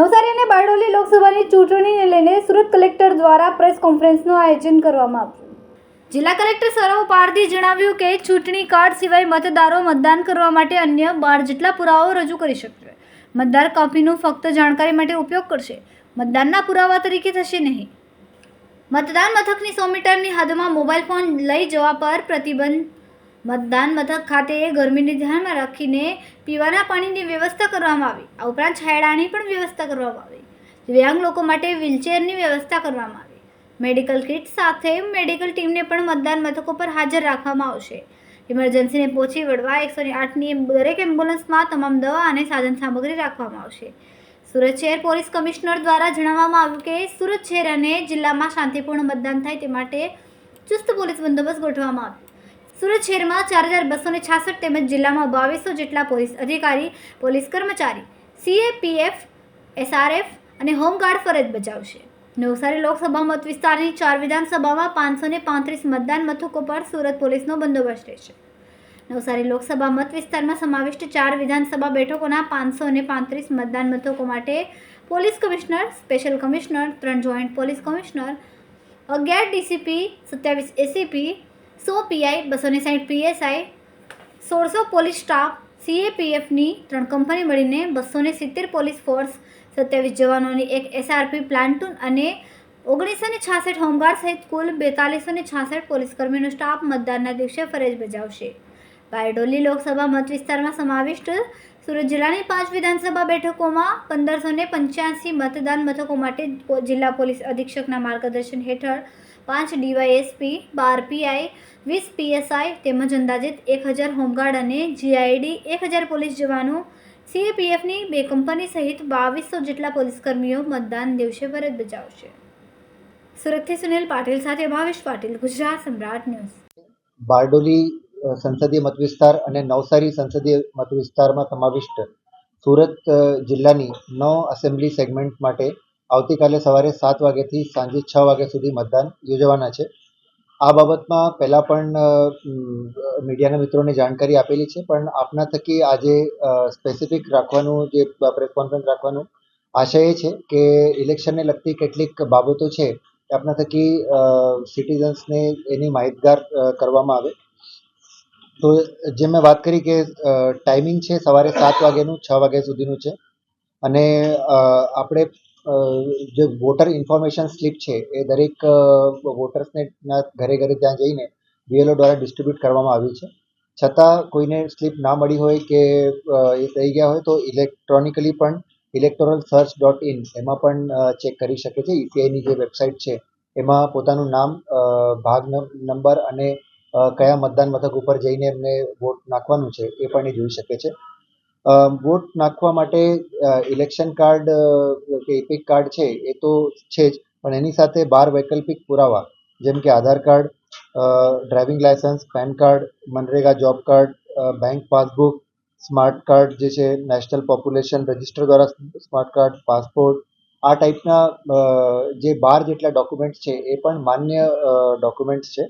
નવસારી અને બારડોલી લોકસભાની ચૂંટણીને લઈને સુરત કલેક્ટર દ્વારા પ્રેસ કોન્ફરન્સનું આયોજન કરવામાં આવ્યું. જિલ્લા કલેક્ટર સૌરવ પારધી જણાવ્યું કે ચૂંટણી કાર્ડ સિવાય મતદારો મતદાન કરવા માટે અન્ય બાર જેટલા પુરાવાઓ રજૂ કરી શકશે. મતદાર કોપીનો ફક્ત જાણકારી માટે ઉપયોગ કરશે. મતદાનના પુરાવા તરીકે થશે નહીં. મતદાન મથકની સો મીટરની હદમાં મોબાઈલ ફોન લઈ જવા પર પ્રતિબંધ મતદાન મથક ખાતે ગરમીને ધ્યાનમાં રાખીને પીવાના પાણીની વ્યવસ્થા કરવામાં આવી. આ ઉપરાંત છાયડાની પણ વ્યવસ્થા કરવામાં આવી. દિવ્યાંગ લોકો માટે વ્હીલચેરની વ્યવસ્થા કરવામાં આવી. મેડિકલ કિટ સાથે મેડિકલ ટીમને પણ મતદાન મથકો પર હાજર રાખવામાં આવશે. ઇમરજન્સીને પહોંચી વળવા એકસો આઠની દરેક એમ્બ્યુલન્સમાં તમામ દવા અને સાધન સામગ્રી રાખવામાં આવશે. સુરત શહેર પોલીસ કમિશનર દ્વારા જણાવવામાં આવ્યું કે સુરત શહેર અને જિલ્લામાં શાંતિપૂર્ણ મતદાન થાય તે માટે ચુસ્ત પોલીસ બંદોબસ્ત ગોઠવવામાં આવ્યો. સુરત શહેરમાં ચાર હજાર બસો ને છાસઠ તેમજ જિલ્લામાં બાવીસો જેટલા પોલીસ અધિકારી, પોલીસ કર્મચારી સીએપીએફ એસઆરએફ અને હોમગાર્ડ ફરજ બજાવશે. નવસારી લોકસભા મત વિસ્તારની ચાર વિધાનસભામાં પાંચસો ને પાંત્રીસ મતદાન મથકો પર સુરત પોલીસનો બંદોબસ્ત રહેશે. નવસારી લોકસભા મત વિસ્તારમાં સમાવિષ્ટ ચાર વિધાનસભા બેઠકોના પાંચસો અને પાંત્રીસ મતદાન મથકો માટે પોલીસ કમિશનર, સ્પેશિયલ કમિશનર, ત્રણ જોઈન્ટ પોલીસ કમિશનર, અગિયાર ડીસીપી, સત્યાવીસ એસીપી સો પીઆઈ બસો ને સાઠ પીએસઆઈ, સોળસો પોલીસ સ્ટાફ, સીએપીએફની ત્રણ કંપની મળીને બસો ને સિત્તેર પોલીસ ફોર્સ, સત્યાવીસ જવાનોની એક એસઆરપી પ્લાન્ટૂન અને ઓગણીસો ને છાસઠ હોમગાર્ડ સહિત કુલ બેતાલીસો ને છાસઠ પોલીસ કર્મીનો સ્ટાફ મતદાનના દિવસે ફરજ બજાવશે. બારડોલી લોકસભા મત વિસ્તારમાં સમાવિષ્ટ સુરત જિલ્લાની પાંચ વિધાનસભા બેઠકોમાં પંદરસો ને પંચ્યાસી મતદાન મથકો માટે જિલ્લા પોલીસ અધિક્ષકના માર્ગદર્શન હેઠળ પાંચ ડીવાયએસપી, બાર પીઆઈ, વીસ પીએસઆઈ તેમજ અંદાજિત એક હજાર હોમગાર્ડ અને જીઆઈડી, એક હજાર પોલીસ જવાનો સીએપીએફની બે કંપની સહિત બાવીસો જેટલા પોલીસકર્મીઓ મતદાન દિવસે ફરજ બજાવશે. સુરતથી સુનિલ પાટીલ સાથે ભાવેશ પાટીલ, ગુજરાત સમ્રાટ ન્યૂઝ. બારડોલી સંસદીય મતવિસ્તાર અને નવસારી સંસદીય મતવિસ્તારમાં સમાવિષ્ટ સુરત જિલ્લાની નવ એસેમ્બલી સેગમેન્ટ માટે આવતીકાલે સવારે સાત વાગ્યાથી સાંજે છ વાગ્યા સુધી મતદાન યોજવાના છે. આ બાબતમાં પહેલાં પણ મીડિયાના મિત્રોને જાણકારી આપેલી છે, પણ આપના થકી આજે સ્પેસિફિક રાખવાનું જે પ્રેસ કોન્ફરન્સ રાખવાનું આશય એ છે કે ઇલેક્શનને લગતી કેટલીક બાબતો છે આપના થકી સિટીઝન્સને એની માહિતગાર કરવામાં આવે. તો જે મેં વાત કરી કે ટાઈમિંગ છે સવારે સાત વાગ્યાનું, છ વાગ્યા સુધીનું છે. અને આપણે જે વોટર ઇન્ફોર્મેશન સ્લીપ છે એ દરેક વોટર્સને ઘરે ઘરે ત્યાં જઈને બીએલઓ દ્વારા ડિસ્ટ્રીબ્યુટ કરવામાં આવી છે. છતાં કોઈને સ્લીપ ના મળી હોય કે એ થઈ ગયા હોય તો ઇલેક્ટ્રોનિકલી પણ ઇલેક્ટોરલ સર્ચ ડોટ ઇન એમાં પણ ચેક કરી શકે છે. ઈસીઆઈની જે વેબસાઇટ છે એમાં પોતાનું નામ ભાગ નંબર અને કયા મતદાન મથક ઉપર જઈને એમને વોટ નાખવાનું છે એ પણ એ જોઈ શકે છે. વોટ નાખવા માટે ઇલેક્શન કાર્ડ કે ઇપિક કાર્ડ છે એ તો છે જ, પણ એની સાથે બાર વૈકલ્પિક પુરાવા, જેમ કે Aadhaar card driving licence PAN card MNREGA job card bank passbook smart card જે છે નેશનલ પોપ્યુલેશન રજિસ્ટર દ્વારા સ્માર્ટ કાર્ડ પાસપોર્ટ આ ટાઈપના જે બાર જેટલા ડોક્યુમેન્ટ્સ છે એ પણ માન્ય ડોક્યુમેન્ટ્સ છે.